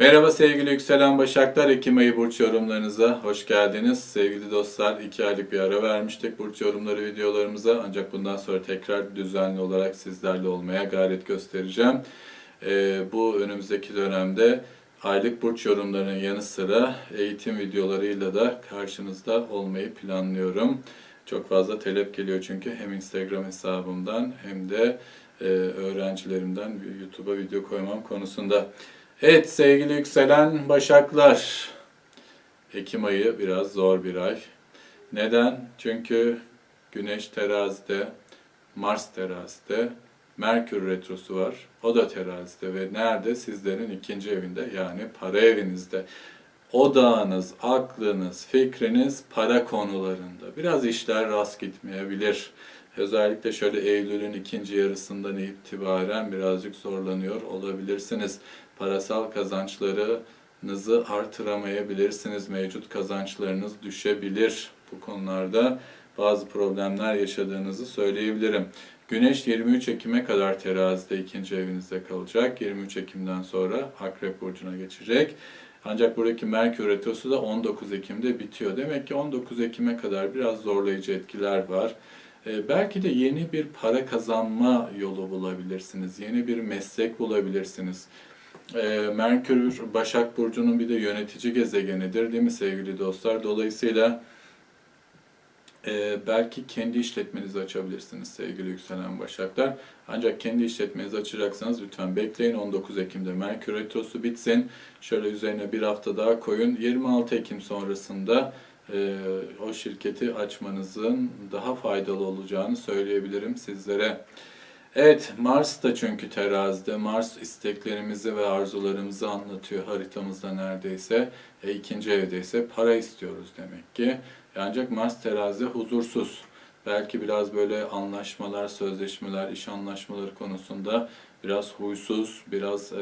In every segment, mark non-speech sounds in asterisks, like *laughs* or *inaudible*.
Merhaba sevgili yükselen başaklar, Ekim ayı burç yorumlarınıza hoş geldiniz. Sevgili dostlar, iki aylık bir ara vermiştik burç yorumları videolarımıza. Ancak bundan sonra tekrar düzenli olarak sizlerle olmaya gayret göstereceğim. Ee, bu önümüzdeki dönemde aylık burç yorumlarının yanı sıra eğitim videolarıyla da karşınızda olmayı planlıyorum. Çok fazla talep geliyor çünkü hem Instagram hesabımdan hem de e, öğrencilerimden YouTube'a video koymam konusunda. Evet sevgili yükselen başaklar. Ekim ayı biraz zor bir ay. Neden? Çünkü Güneş terazide, Mars terazide, Merkür retrosu var. O da terazide ve nerede? Sizlerin ikinci evinde yani para evinizde. Odağınız, aklınız, fikriniz para konularında. Biraz işler rast gitmeyebilir. Özellikle şöyle Eylül'ün ikinci yarısından itibaren birazcık zorlanıyor olabilirsiniz. Parasal kazançlarınızı artıramayabilirsiniz. Mevcut kazançlarınız düşebilir. Bu konularda bazı problemler yaşadığınızı söyleyebilirim. Güneş 23 Ekim'e kadar terazide ikinci evinizde kalacak. 23 Ekim'den sonra Akrep Burcu'na geçecek. Ancak buradaki Merkür Retrosu da 19 Ekim'de bitiyor. Demek ki 19 Ekim'e kadar biraz zorlayıcı etkiler var. Ee, belki de yeni bir para kazanma yolu bulabilirsiniz. Yeni bir meslek bulabilirsiniz. Ee, Merkür Başak Burcu'nun bir de yönetici gezegenidir değil mi sevgili dostlar? Dolayısıyla e, belki kendi işletmenizi açabilirsiniz sevgili yükselen başaklar. Ancak kendi işletmenizi açacaksanız lütfen bekleyin. 19 Ekim'de Merkür Retrosu bitsin. Şöyle üzerine bir hafta daha koyun. 26 Ekim sonrasında e, o şirketi açmanızın daha faydalı olacağını söyleyebilirim sizlere. Evet, Mars da çünkü terazide. Mars isteklerimizi ve arzularımızı anlatıyor haritamızda neredeyse. E, ikinci evde ise para istiyoruz demek ki. Ancak Mars terazide huzursuz. Belki biraz böyle anlaşmalar, sözleşmeler, iş anlaşmaları konusunda biraz huysuz, biraz e,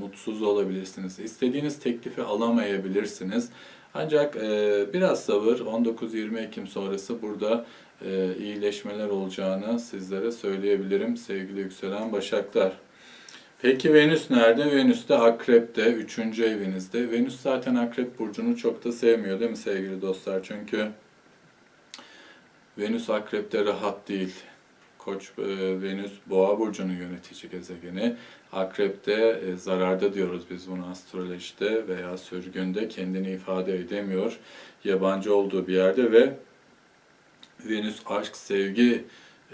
mutsuz olabilirsiniz. İstediğiniz teklifi alamayabilirsiniz. Ancak e, biraz sabır, 19-20 Ekim sonrası burada e, iyileşmeler olacağını sizlere söyleyebilirim sevgili yükselen başaklar. Peki Venüs nerede? Venüs de Akrep'te, 3. evinizde. Venüs zaten Akrep burcunu çok da sevmiyor değil mi sevgili dostlar? Çünkü Venüs Akrep'te rahat değil. Koç e, Venüs Boğa burcunun yönetici gezegeni. Akrep'te e, zararda diyoruz biz bunu astrolojide veya sürgünde kendini ifade edemiyor. Yabancı olduğu bir yerde ve Venüs aşk, sevgi,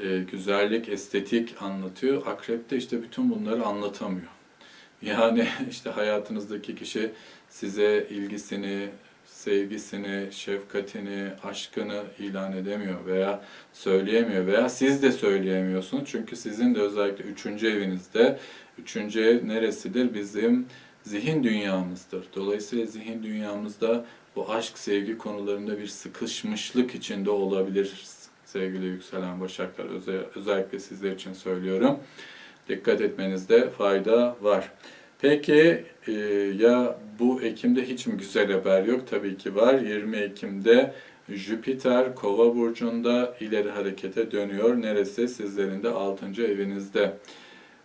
e, güzellik, estetik anlatıyor. Akrep'te işte bütün bunları anlatamıyor. Yani *laughs* işte hayatınızdaki kişi size ilgisini, sevgisini, şefkatini, aşkını ilan edemiyor veya söyleyemiyor veya siz de söyleyemiyorsunuz. Çünkü sizin de özellikle üçüncü evinizde, üçüncü ev neresidir? Bizim zihin dünyamızdır. Dolayısıyla zihin dünyamızda bu aşk, sevgi konularında bir sıkışmışlık içinde olabiliriz sevgili yükselen başaklar. Özellikle sizler için söylüyorum. Dikkat etmenizde fayda var. Peki e, ya bu Ekim'de hiç mi güzel haber yok? Tabii ki var. 20 Ekim'de Jüpiter Kova burcunda ileri harekete dönüyor. Neresi? Sizlerin de 6. evinizde.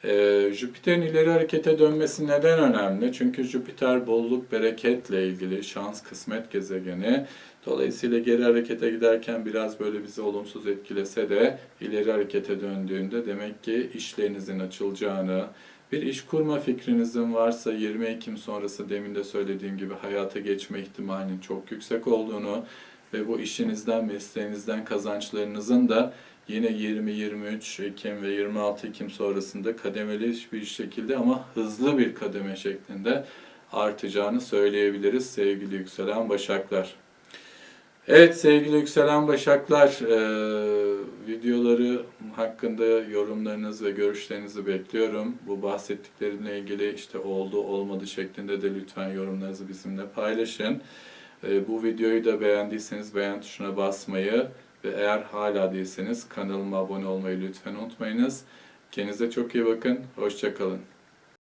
Ee, Jüpiter'in ileri harekete dönmesi neden önemli? Çünkü Jüpiter bolluk bereketle ilgili şans kısmet gezegeni. Dolayısıyla geri harekete giderken biraz böyle bizi olumsuz etkilese de ileri harekete döndüğünde demek ki işlerinizin açılacağını, bir iş kurma fikrinizin varsa 20 Ekim sonrası demin de söylediğim gibi hayata geçme ihtimalinin çok yüksek olduğunu ve bu işinizden, mesleğinizden kazançlarınızın da yine 20-23 Ekim ve 26 Ekim sonrasında kademeli bir şekilde ama hızlı bir kademe şeklinde artacağını söyleyebiliriz sevgili yükselen başaklar. Evet sevgili yükselen başaklar, e, videoları hakkında yorumlarınız ve görüşlerinizi bekliyorum. Bu bahsettiklerimle ilgili işte oldu olmadı şeklinde de lütfen yorumlarınızı bizimle paylaşın. E, bu videoyu da beğendiyseniz beğen tuşuna basmayı ve eğer hala değilseniz kanalıma abone olmayı lütfen unutmayınız. Kendinize çok iyi bakın, hoşçakalın.